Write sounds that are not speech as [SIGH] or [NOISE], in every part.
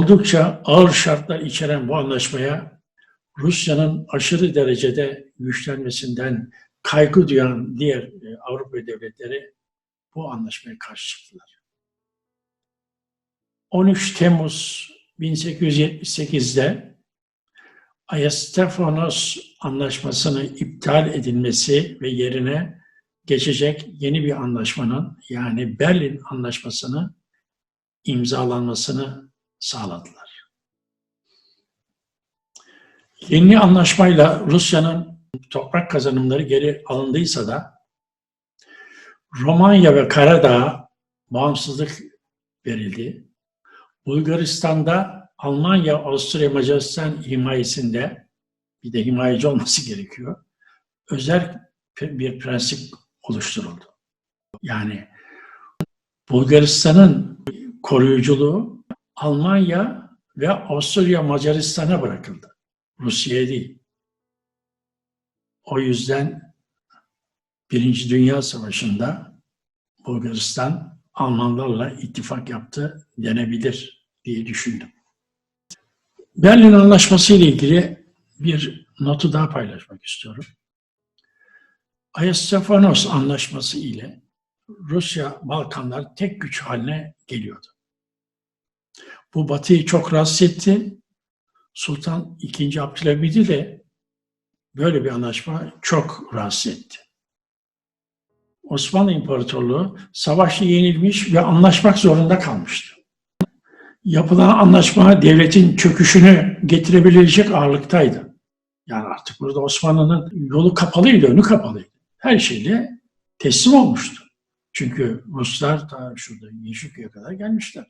Oldukça ağır şartlar içeren bu anlaşmaya Rusya'nın aşırı derecede güçlenmesinden kaygı duyan diğer e, Avrupa devletleri bu anlaşmaya karşı çıktılar. 13 Temmuz 1878'de Ayastefanos Anlaşması'nın iptal edilmesi ve yerine geçecek yeni bir anlaşmanın yani Berlin Anlaşması'nı imzalanmasını sağladılar. Yeni anlaşmayla Rusya'nın toprak kazanımları geri alındıysa da Romanya ve Karadağ'a bağımsızlık verildi. Bulgaristan'da Almanya, Avusturya, Macaristan himayesinde bir de himayeci olması [LAUGHS] gerekiyor. Özel bir prensip oluşturuldu. Yani Bulgaristan'ın koruyuculuğu Almanya ve Avusturya Macaristan'a bırakıldı. Rusya'ya değil. O yüzden Birinci Dünya Savaşı'nda Bulgaristan Almanlarla ittifak yaptı denebilir diye düşündüm. Berlin Anlaşması ile ilgili bir notu daha paylaşmak istiyorum. Ayastefanos Anlaşması ile Rusya Balkanlar tek güç haline geliyordu. Bu Batı'yı çok rahatsız etti. Sultan II. Abdülhamid'i de böyle bir anlaşma çok rahatsız etti. Osmanlı İmparatorluğu savaşta yenilmiş ve anlaşmak zorunda kalmıştı. Yapılan anlaşma devletin çöküşünü getirebilecek ağırlıktaydı. Yani artık burada Osmanlı'nın yolu kapalıydı, önü kapalıydı. Her şeyle teslim olmuştu. Çünkü Ruslar da şurada Yeşilköy'e kadar gelmişler.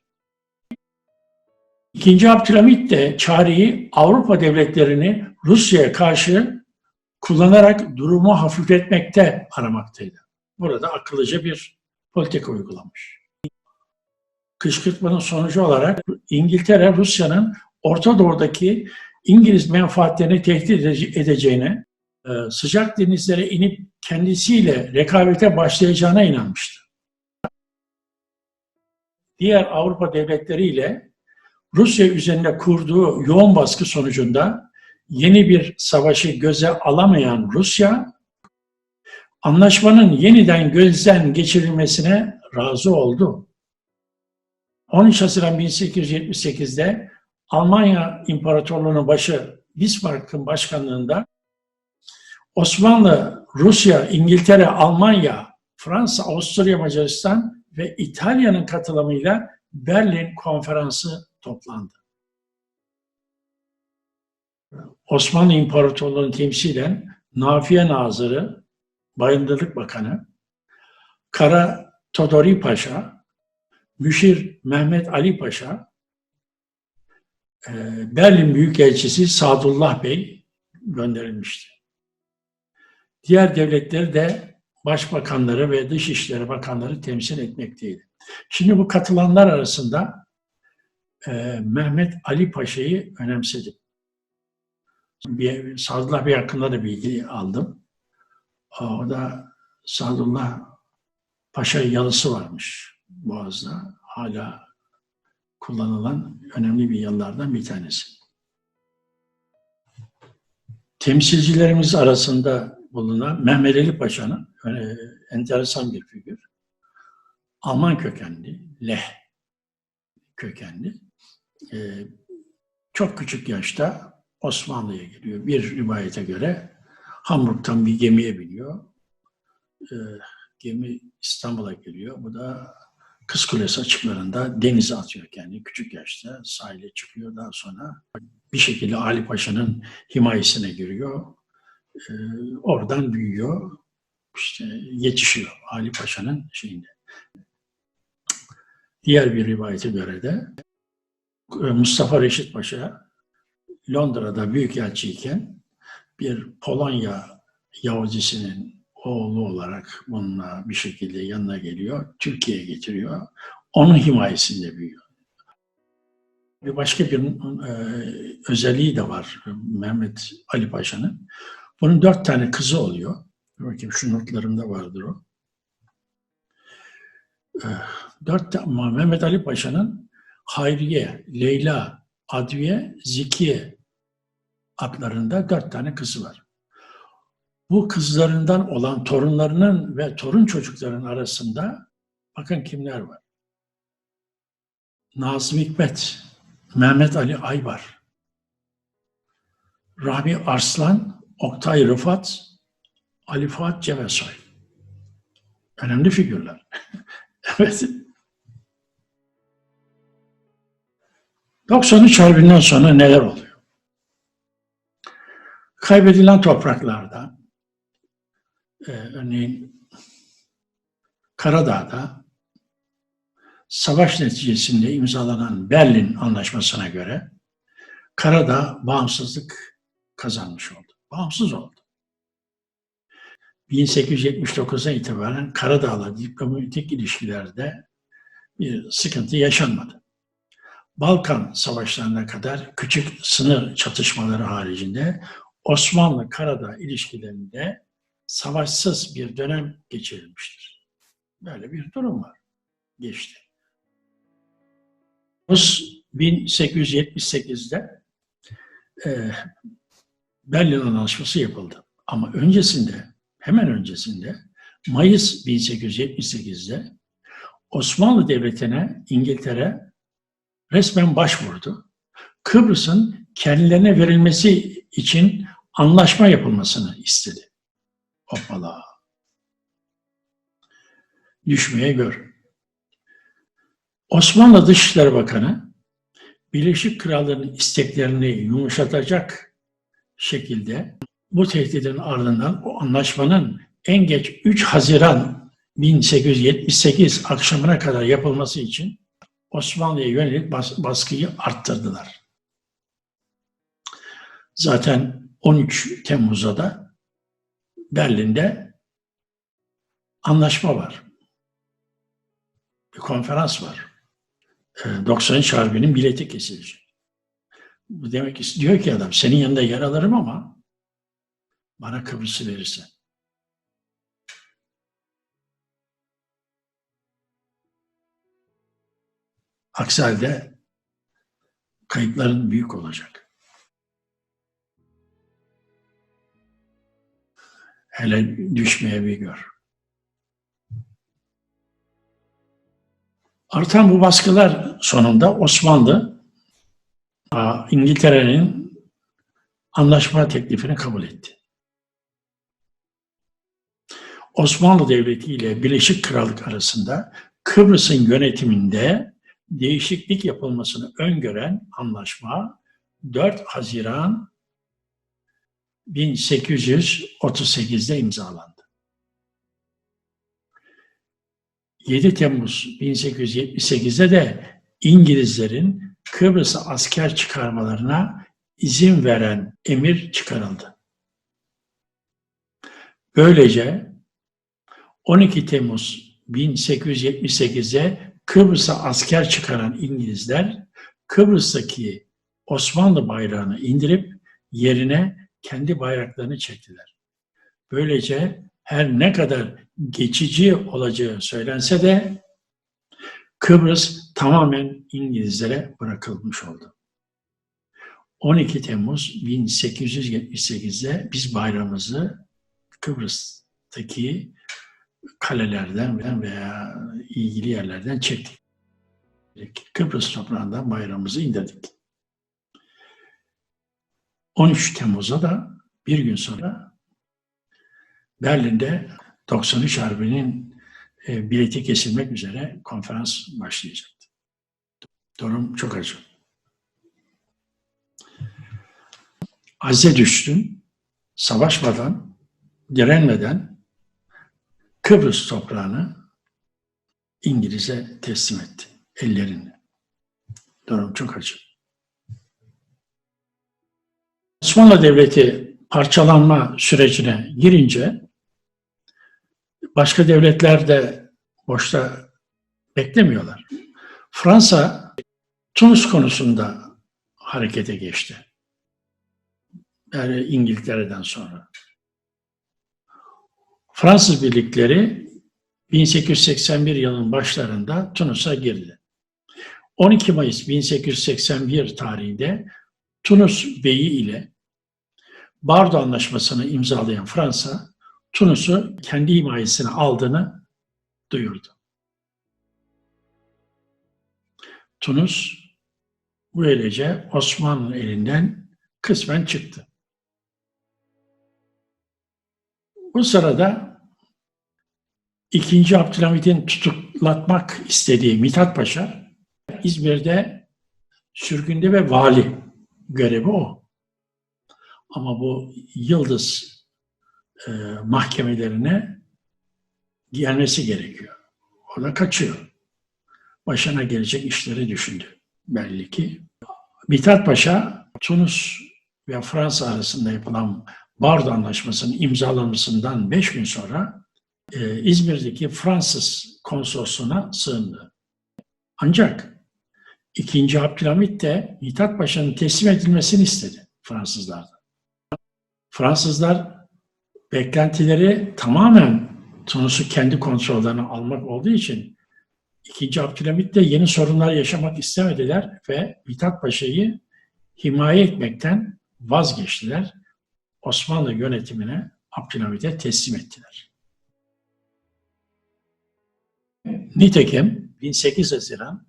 İkinci Abdülhamit de çareyi Avrupa devletlerini Rusya'ya karşı kullanarak durumu hafifletmekte aramaktaydı. Burada akıllıca bir politika uygulamış. Kışkırtmanın sonucu olarak İngiltere, Rusya'nın Orta Doğu'daki İngiliz menfaatlerini tehdit edeceğine, e, sıcak denizlere inip kendisiyle rekabete başlayacağına inanmıştı. Diğer Avrupa devletleriyle Rusya üzerinde kurduğu yoğun baskı sonucunda yeni bir savaşı göze alamayan Rusya, anlaşmanın yeniden gözden geçirilmesine razı oldu. 13 Haziran 1878'de Almanya İmparatorluğu'nun başı Bismarck'ın başkanlığında Osmanlı, Rusya, İngiltere, Almanya, Fransa, Avusturya, Macaristan ve İtalya'nın katılımıyla Berlin Konferansı toplandı. Osmanlı İmparatorluğu'nu temsilen Nafiye Nazırı, Bayındırlık Bakanı, Kara Todori Paşa, Müşir Mehmet Ali Paşa, e, Berlin Büyükelçisi Sadullah Bey gönderilmişti. Diğer devletleri de başbakanları ve dışişleri bakanları temsil etmekteydi. Şimdi bu katılanlar arasında e, Mehmet Ali Paşa'yı önemsedim. Bir, Sadullah Bey hakkında da bilgi aldım. O da Sadullah Paşa yalısı varmış Boğaz'da. Hala kullanılan önemli bir yalılardan bir tanesi. Temsilcilerimiz arasında bulunan Mehmet Ali Paşa'nın e, enteresan bir figür. Alman kökenli, Leh kökenli. E, çok küçük yaşta Osmanlı'ya geliyor. Bir rivayete göre Hamburg'tan bir gemiye biniyor. E, gemi İstanbul'a geliyor. Bu da Kız Kulesi açıklarında denize atıyor kendini. Küçük yaşta sahile çıkıyor. Daha sonra bir şekilde Ali Paşa'nın himayesine giriyor. Ee, oradan büyüyor. İşte yetişiyor Ali Paşa'nın şeyinde. Diğer bir rivayete göre de e, Mustafa Reşit Paşa Londra'da büyükelçiyken bir Polonya Yahudisinin oğlu olarak bununla bir şekilde yanına geliyor. Türkiye'ye getiriyor. Onun himayesinde büyüyor. Bir başka bir e, özelliği de var Mehmet Ali Paşa'nın. Bunun dört tane kızı oluyor. Bakayım şu notlarımda vardır o. Dört, Mehmet Ali Paşa'nın Hayriye, Leyla, Adviye, Zikiye adlarında dört tane kızı var. Bu kızlarından olan torunlarının ve torun çocukların arasında bakın kimler var. Nazım Hikmet, Mehmet Ali Aybar, Rahmi Arslan, Oktay Rıfat, Ali Fuat Cebesoy. Önemli figürler. [LAUGHS] evet. 93 Harbi'nden sonra neler oluyor? Kaybedilen topraklarda, e, örneğin Karadağ'da savaş neticesinde imzalanan Berlin Anlaşması'na göre Karadağ bağımsızlık kazanmış oldu. Bağımsız oldu. 1879'dan itibaren Karadağ'la diplomatik ilişkilerde bir sıkıntı yaşanmadı. Balkan savaşlarına kadar küçük sınır çatışmaları haricinde Osmanlı-Karadağ ilişkilerinde savaşsız bir dönem geçirilmiştir. Böyle bir durum var. Geçti. 1878'de e, Berlin Anlaşması yapıldı. Ama öncesinde, hemen öncesinde Mayıs 1878'de Osmanlı Devleti'ne İngiltere resmen başvurdu. Kıbrıs'ın kendilerine verilmesi için anlaşma yapılmasını istedi. Hoppala. Düşmeye gör. Osmanlı Dışişleri Bakanı Birleşik Krallığı'nın isteklerini yumuşatacak şekilde bu tehdidin ardından o anlaşmanın en geç 3 Haziran 1878 akşamına kadar yapılması için Osmanlı'ya yönelik bas- baskıyı arttırdılar. Zaten 13 Temmuz'da da Berlin'de anlaşma var. Bir konferans var. Ee, 93 Harbi'nin bileti kesilecek. Bu demek istiyor ki adam senin yanında yer alırım ama bana Kıbrıs'ı verirsen. Aksi halde kayıpların büyük olacak. Hele düşmeye bir gör. Artan bu baskılar sonunda Osmanlı İngiltere'nin anlaşma teklifini kabul etti. Osmanlı Devleti ile Birleşik Krallık arasında Kıbrıs'ın yönetiminde değişiklik yapılmasını öngören anlaşma 4 Haziran 1838'de imzalandı. 7 Temmuz 1878'de de İngilizlerin Kıbrıs'a asker çıkarmalarına izin veren emir çıkarıldı. Böylece 12 Temmuz 1878'de Kıbrıs'a asker çıkaran İngilizler Kıbrıs'taki Osmanlı bayrağını indirip yerine kendi bayraklarını çektiler. Böylece her ne kadar geçici olacağı söylense de Kıbrıs tamamen İngilizlere bırakılmış oldu. 12 Temmuz 1878'de biz bayrağımızı Kıbrıs'taki kalelerden veya ilgili yerlerden çektik. Kıbrıs toprağından bayrağımızı indirdik. 13 Temmuz'a da bir gün sonra Berlin'de 93 Harbi'nin e, bileti kesilmek üzere konferans başlayacaktı. Durum çok acı. Azze düştün, savaşmadan, direnmeden Kıbrıs toprağını İngiliz'e teslim etti ellerinde. Durum çok acı. Osmanlı Devleti parçalanma sürecine girince başka devletler de boşta beklemiyorlar. Fransa Tunus konusunda harekete geçti. Yani İngiltere'den sonra. Fransız birlikleri 1881 yılın başlarında Tunus'a girdi. 12 Mayıs 1881 tarihinde Tunus Beyi ile Bardo Anlaşması'nı imzalayan Fransa, Tunus'u kendi himayesine aldığını duyurdu. Tunus böylece Osmanlı elinden kısmen çıktı. Bu sırada İkinci Abdülhamid'in tutuklatmak istediği Mithat Paşa İzmir'de sürgünde ve vali görevi o. Ama bu Yıldız e, mahkemelerine gelmesi gerekiyor. O da kaçıyor. Başına gelecek işleri düşündü belli ki. Mithat Paşa, Tunus ve Fransa arasında yapılan Bardo Anlaşması'nın imzalanmasından beş gün sonra e, İzmir'deki Fransız konsolosluğuna sığındı. Ancak ikinci Abdülhamit de Mithat Paşa'nın teslim edilmesini istedi Fransızlardan. Fransızlar beklentileri tamamen Tunus'u kendi kontrollerine almak olduğu için ikinci Abdülhamit de yeni sorunlar yaşamak istemediler ve Mithat Paşa'yı himaye etmekten vazgeçtiler. Osmanlı yönetimine Abdülhamit'e teslim ettiler. Nitekim 18 Haziran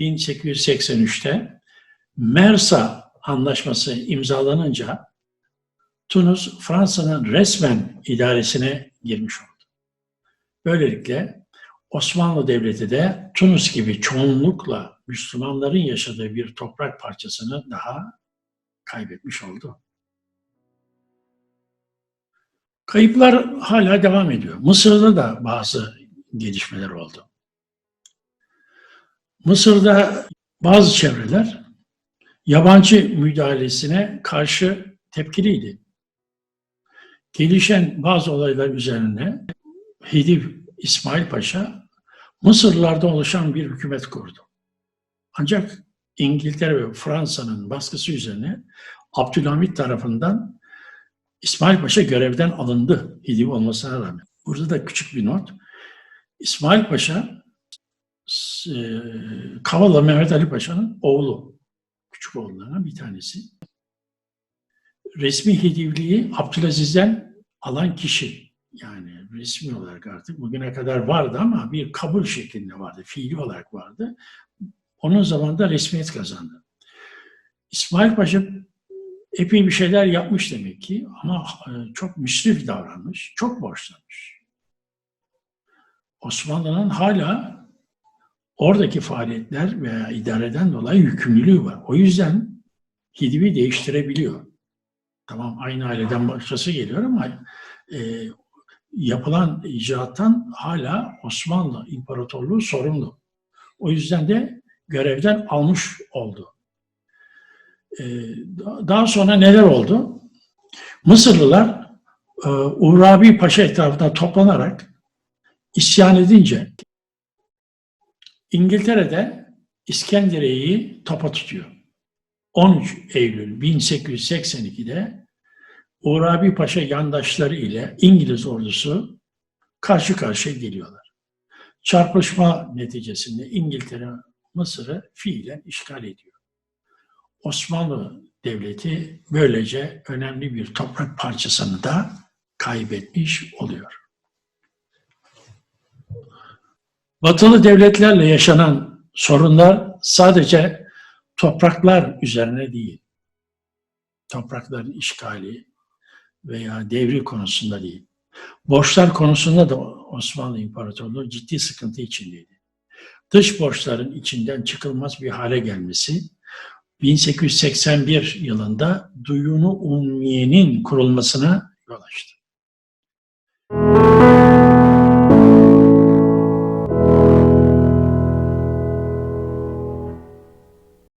1883'te Mersa Anlaşması imzalanınca Tunus Fransa'nın resmen idaresine girmiş oldu. Böylelikle Osmanlı Devleti de Tunus gibi çoğunlukla Müslümanların yaşadığı bir toprak parçasını daha kaybetmiş oldu. Kayıplar hala devam ediyor. Mısır'da da bazı gelişmeler oldu. Mısır'da bazı çevreler yabancı müdahalesine karşı tepkiliydi. Gelişen bazı olaylar üzerine Hedif İsmail Paşa Mısırlılardan oluşan bir hükümet kurdu. Ancak İngiltere ve Fransa'nın baskısı üzerine Abdülhamit tarafından İsmail Paşa görevden alındı Hedif olmasına rağmen. Burada da küçük bir not. İsmail Paşa e, Kavala Mehmet Ali Paşa'nın oğlu. Küçük oğullarından bir tanesi. Resmi hedivliği Abdülaziz'den alan kişi. Yani resmi olarak artık bugüne kadar vardı ama bir kabul şeklinde vardı. Fiili olarak vardı. Onun zamanında resmiyet kazandı. İsmail Paşa epey bir şeyler yapmış demek ki ama e, çok müsrif davranmış, çok borçlanmış. Osmanlı'nın hala oradaki faaliyetler veya idareden dolayı yükümlülüğü var. O yüzden Hidivi değiştirebiliyor. Tamam aynı aileden başkası geliyor ama e, yapılan icraattan hala Osmanlı İmparatorluğu sorumlu. O yüzden de görevden almış oldu. E, daha sonra neler oldu? Mısırlılar e, Urabi Paşa etrafında toplanarak isyan edince İngiltere'de İskenderiye'yi topa tutuyor. 13 Eylül 1882'de Urabi Paşa yandaşları ile İngiliz ordusu karşı karşıya geliyorlar. Çarpışma neticesinde İngiltere Mısır'ı fiilen işgal ediyor. Osmanlı Devleti böylece önemli bir toprak parçasını da kaybetmiş oluyor. Batılı devletlerle yaşanan sorunlar sadece topraklar üzerine değil. Toprakların işgali veya devri konusunda değil. Borçlar konusunda da Osmanlı İmparatorluğu ciddi sıkıntı içindeydi. Dış borçların içinden çıkılmaz bir hale gelmesi 1881 yılında Duyunu Ummiye'nin kurulmasına yol açtı.